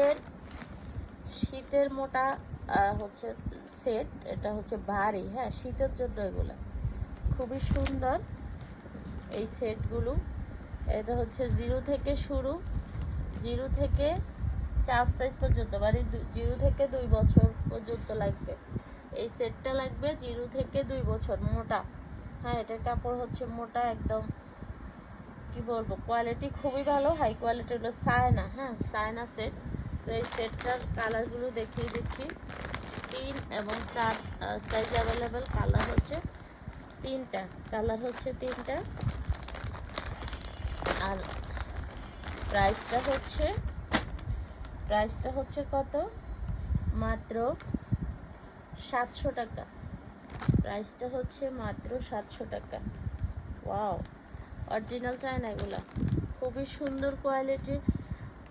শীতের শীতের মোটা হচ্ছে সেট এটা হচ্ছে ভারী। হ্যাঁ শীতের জন্য এগুলো। খুবই সুন্দর এই সেটগুলো এটা হচ্ছে জিরো থেকে শুরু জিরো থেকে চার সাইজ পর্যন্ত মানে জিরো থেকে দুই বছর পর্যন্ত লাগবে। এই সেটটা লাগবে জিরো থেকে দুই বছর, মোটা। হ্যাঁ এটার কাপড় হচ্ছে মোটা একদম, কি বলব কোয়ালিটি খুবই ভালো হাই কোয়ালিটি হলো সায়না। হ্যাঁ সায়না সেট তো এই সেটটার কালারগুলো দেখিয়ে দিচ্ছি। তিন এবং চার সাইজ অ্যাভেলেবেল কালার হচ্ছে তিনটা। কালার হচ্ছে তিনটা। আর প্রাইসটা হচ্ছে প্রাইসটা হচ্ছে কত? মাত্র সাতশো টাকা। প্রাইসটা হচ্ছে মাত্র সাতশো টাকা। ওয়াও অরিজিনাল চায়না এগুলা। খুবই সুন্দর কোয়ালিটির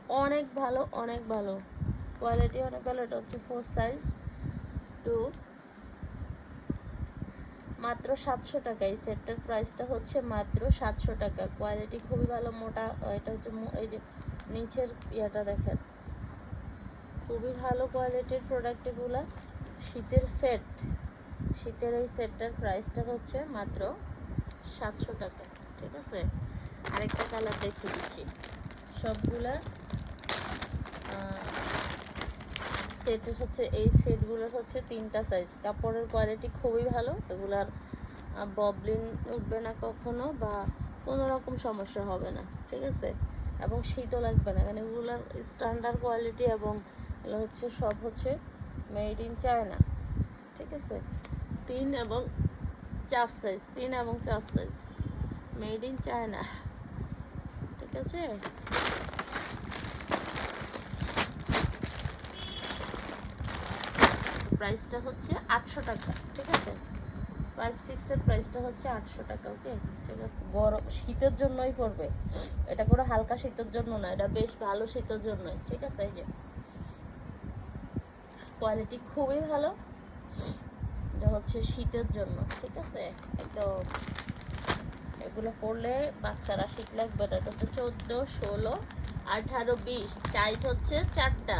অনেক ভালো অনেক ভালো। কোয়ালিটি অনেক ভালো, এটা হচ্ছে ফোর সাইজ টু মাত্র সাতশো টাকা, এই সেটটার প্রাইসটা হচ্ছে মাত্র সাতশো টাকা। কোয়ালিটি খুবই ভালো, মোটা এটা হচ্ছে এই যে নিচের ইয়েটা দেখেন। খুবই ভালো কোয়ালিটির প্রোডাক্ট এগুলা। শীতের সেট শীতের এই সেটটার প্রাইসটা হচ্ছে মাত্র সাতশো টাকা, ঠিক আছে? আরেকটা কালার দেখিয়ে দিচ্ছি। সবগুলা সেট হচ্ছে, এই সেটগুলোর হচ্ছে তিনটা সাইজ কাপড়ের কোয়ালিটি খুবই ভালো, এগুলার ববলিন উঠবে না কখনো বা কোনো রকম সমস্যা হবে না, ঠিক আছে? এবং শীতও লাগবে না, কারণ এগুলার স্ট্যান্ডার্ড কোয়ালিটি এবং হচ্ছে, সব হচ্ছে মেড ইন চায়না ঠিক আছে? তিন এবং চার সাইজ তিন এবং চার সাইজ মেড ইন চায়না ঠিক আছে? প্রাইসটা হচ্ছে আটশো টাকা, ঠিক আছে? ফাইভ সিক্সের প্রাইসটা হচ্ছে আটশো টাকা ওকে ঠিক আছে? গরম, শীতের জন্যই পড়বে। এটা কোনো হালকা শীতের জন্য না, এটা বেশ ভালো শীতের জন্যই, ঠিক আছে? এই যে। কোয়ালিটি খুবই ভালো। এটা হচ্ছে শীতের জন্য, ঠিক আছে? একদম এগুলো পরলে বাচ্চারা শীত লাগবে না এটা হচ্ছে চোদ্দ, ষোলো, আঠারো, বিশ সাইজ হচ্ছে চারটা।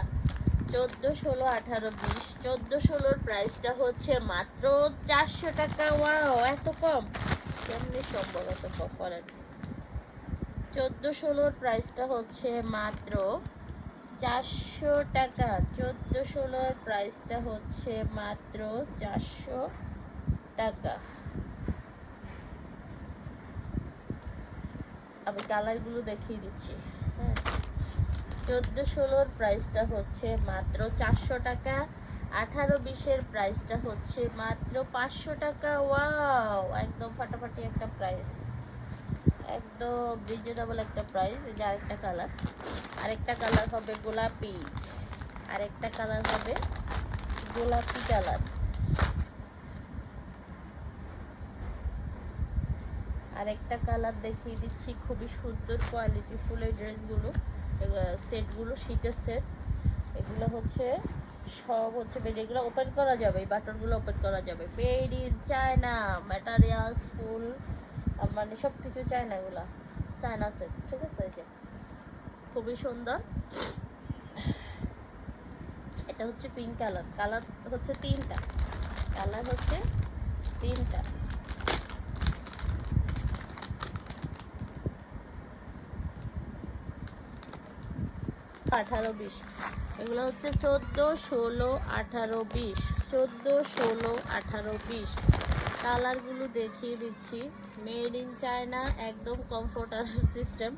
চোদ্দ ষোলো আঠারো বিশ চোদ্দ ষোলোর প্রাইসটা হচ্ছে মাত্র চারশো টাকা। ওয়াও এত কম? কেমনি সম্ভব এত কম করেন চোদ্দ ষোলোর প্রাইসটা হচ্ছে মাত্র চারশো টাকা। চোদ্দ ষোলোর প্রাইসটা হচ্ছে মাত্র চারশো টাকা। আমি কালারগুলো দেখিয়ে দিচ্ছি। চোদ্দ ষোলোর প্রাইসটা হচ্ছে মাত্র চারশো টাকা। আঠারো বিশের প্রাইসটা হচ্ছে মাত্র পাঁচশো টাকা। ওয়াও একদম ফাটাফাটি একটা প্রাইস একদম রিজনেবল একটা প্রাইস এই যে আরেকটা কালার আরেকটা কালার হবে গোলাপি। আরেকটা কালার হবে গোলাপি কালার আরেকটা কালার দেখিয়ে দিচ্ছি। খুবই সুন্দর কোয়ালিটি ফুল এই ড্রেসগুলো সেটগুলো, শীতের সেট। এগুলো হচ্ছে, সব হচ্ছে এগুলো ওপেন করা যাবে বাটনগুলো ওপেন করা যাবে। Made in China materials full মানে সব কিছু চায়না এগুলা চায়না সেট ঠিক আছে? এই যে, খুবই সুন্দর। এটা হচ্ছে পিঙ্ক কালার কালার হচ্ছে তিনটা। কালার হচ্ছে তিনটা। আঠারো বিশ। এগুলো হচ্ছে চোদ্দ, ষোলো, আঠারো বিশ। চোদ্দ, ষোলো, আঠারো বিশ। কালারগুলো দেখিয়ে দিচ্ছি। মেড ইন চায়না, একদম কমফোর্টার সিস্টেম।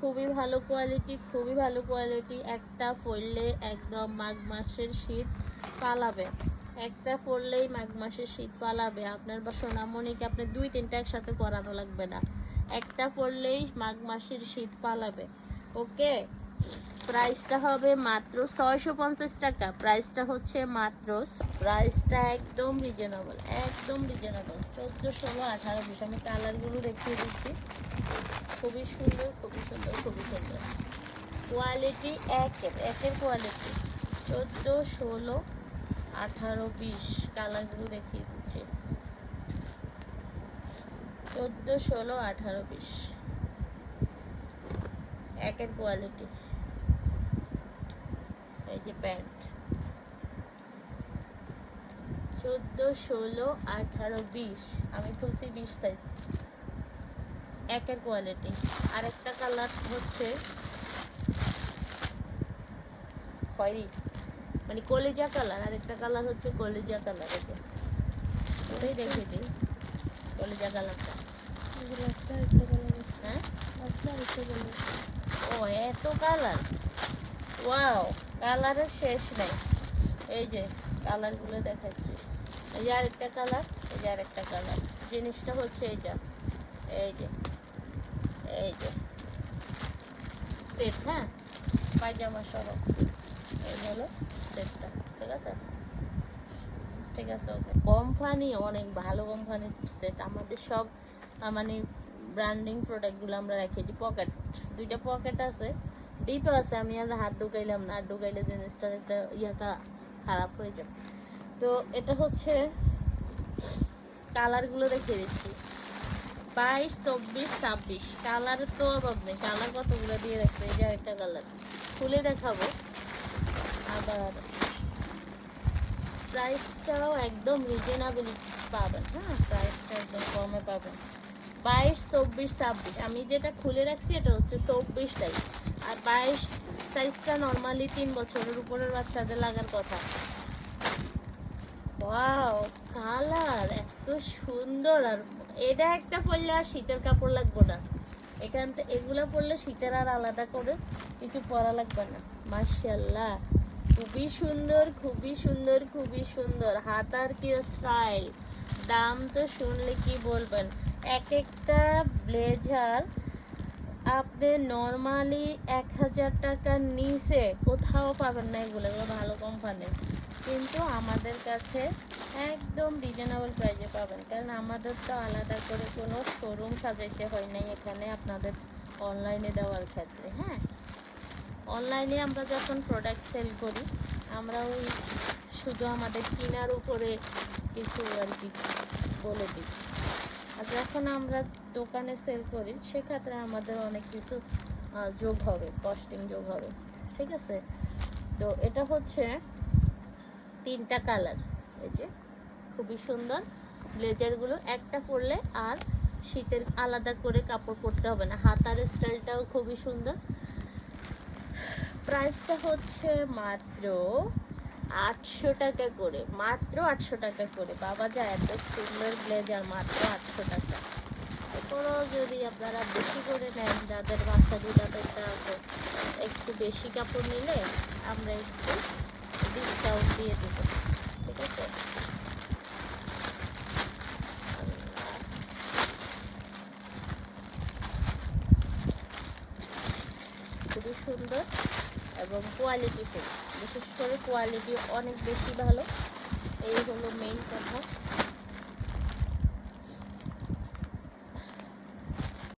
খুবই ভালো কোয়ালিটি, খুবই ভালো কোয়ালিটি। একটা পরলে একদম মাঘ মাসের শীত পালাবে। একটা পরলেই মাঘ মাসের শীত পালাবে। আপনার বা সোনামণিকে আপনি দুই তিনটা একসাথে করানো লাগবে না। একটা পরলেই মাঘ মাসের শীত পালাবে। ওকে? প্রাইসটা হবে মাত্র ছয়শো পঞ্চাশ টাকা। প্রাইসটা হচ্ছে মাত্র, প্রাইসটা একদম রিজনেবল একদম রিজনেবল চোদ্দ ষোলো আঠারো বিশ আমি কালারগুলো দেখিয়ে দিচ্ছি। খুবই সুন্দর খুবই সুন্দর খুবই সুন্দর। কোয়ালিটি একের একের কোয়ালিটি চোদ্দ ষোলো আঠারো বিশ কালারগুলো দেখিয়ে দিচ্ছি। চোদ্দ ষোলো আঠারো বিশ একের কোয়ালিটি এই যে প্যান্ট। চোদ্দ ষোলো আঠারো বিশ। আমি তুলছি বিশ সাইজ একের কোয়ালিটি আর একটা কালার হচ্ছে খয়েরি। মানে কলেজা কালার আরেকটা কালার হচ্ছে কলেজা কালার এটা ওটাই দেখেছি কলেজা কালারটা একটা কালার হ্যাঁ? ও এত কালার ওয়াও কালারের শেষ নেই। এই যে কালারগুলো দেখাচ্ছি। এই যে আরেকটা কালার, এই যে আরেকটা কালার। জিনিসটা হচ্ছে এইটা। এই যে এই যে। সেট হ্যাঁ? পায়জামা সহ। এই হলো সেটটা ঠিক আছে? ঠিক আছে ওকে কোম্পানি, অনেক ভালো কোম্পানির সেট আমাদের সব মানে ব্র্যান্ডিং প্রোডাক্টগুলো আমরা রেখেছি। পকেট দুইটা পকেট আছে। ডিপ আছে আমি আর হাত ঢুকাইলাম না হাত ঢুকাইলে জিনিসটার একটা ইয়েটা খারাপ হয়ে যাবে তো এটা হচ্ছে কালারগুলো রেখে দিচ্ছি। বাইশ, চব্বিশ, ছাব্বিশ। কালারের তো অভাব নেই। কালার কতগুলো দিয়ে রাখছে এই যে একটা কালার খুলে দেখাবো। আবার প্রাইসটাও একদম রিজনেবল পাবেন। হ্যাঁ প্রাইসটা একদম কমে পাবেন। বাইশ, চব্বিশ, ছাব্বিশ। আমি যেটা খুলে রাখছি, এটা হচ্ছে চব্বিশ সাইজ আর বাইশ সাইজটা নর্মালি তিন বছরের উপরের বাচ্চাদের লাগার কথা। কালার এত সুন্দর আর এটা একটা পরলে আর শীতের কাপড় লাগবে না। এখান থেকে এগুলো পরলে শীতের আর আলাদা করে কিছু পরা লাগবে না। মার্শাল্লাহ খুবই সুন্দর খুবই সুন্দর খুবই সুন্দর। হাতার কি স্টাইল দাম তো শুনলে কি বলবেন? এক একটা ব্লেজার আপনি নর্মালি এক হাজার টাকার নিচে কোথাও পাবেন না এগুলো এগুলো ভালো কোম্পানির কিন্তু আমাদের কাছে একদম রিজনেবল প্রাইসে পাবেন। কারণ আমাদের তো আলাদা করে কোনো শোরুম সাজাইতে হয় নাই এখানে আপনাদের অনলাইনে দেওয়ার ক্ষেত্রে হ্যাঁ? অনলাইনে আমরা যখন প্রোডাক্ট সেল করি, আমরা ওই শুধু আমাদের কেনার উপরে কিছু আর কি বলে দিই। আর যখন আমরা দোকানে সেল করি, সেক্ষেত্রে আমাদের অনেক কিছু যোগ হবে কস্টিং যোগ হবে, ঠিক আছে? তো এটা হচ্ছে তিনটা কালার এই যে খুবই সুন্দর। ব্লেজারগুলো একটা পরলে আর শীতের আলাদা করে কাপড় পরতে হবে না হাতার স্টাইলটাও খুবই সুন্দর। প্রাইসটা হচ্ছে মাত্র আটশো টাকা করে, মাত্র আটশো টাকা করে। বাবা যা এত সুন্দর ব্লেজার মাত্র আটশো টাকা। এরপরও যদি আপনারা বেশি করে নেন, যাদের বাচ্চা দুটাদেরটা আছে, একটু বেশি কাপড় নিলে আমরা একটু ডিসকাউন্ট দিয়ে দেবো। ঠিক আছে? খুবই সুন্দর। এবং কোয়ালিটি ফুল বিশেষ করে কোয়ালিটি অনেক বেশি ভালো। এই হলো মেইন কথা।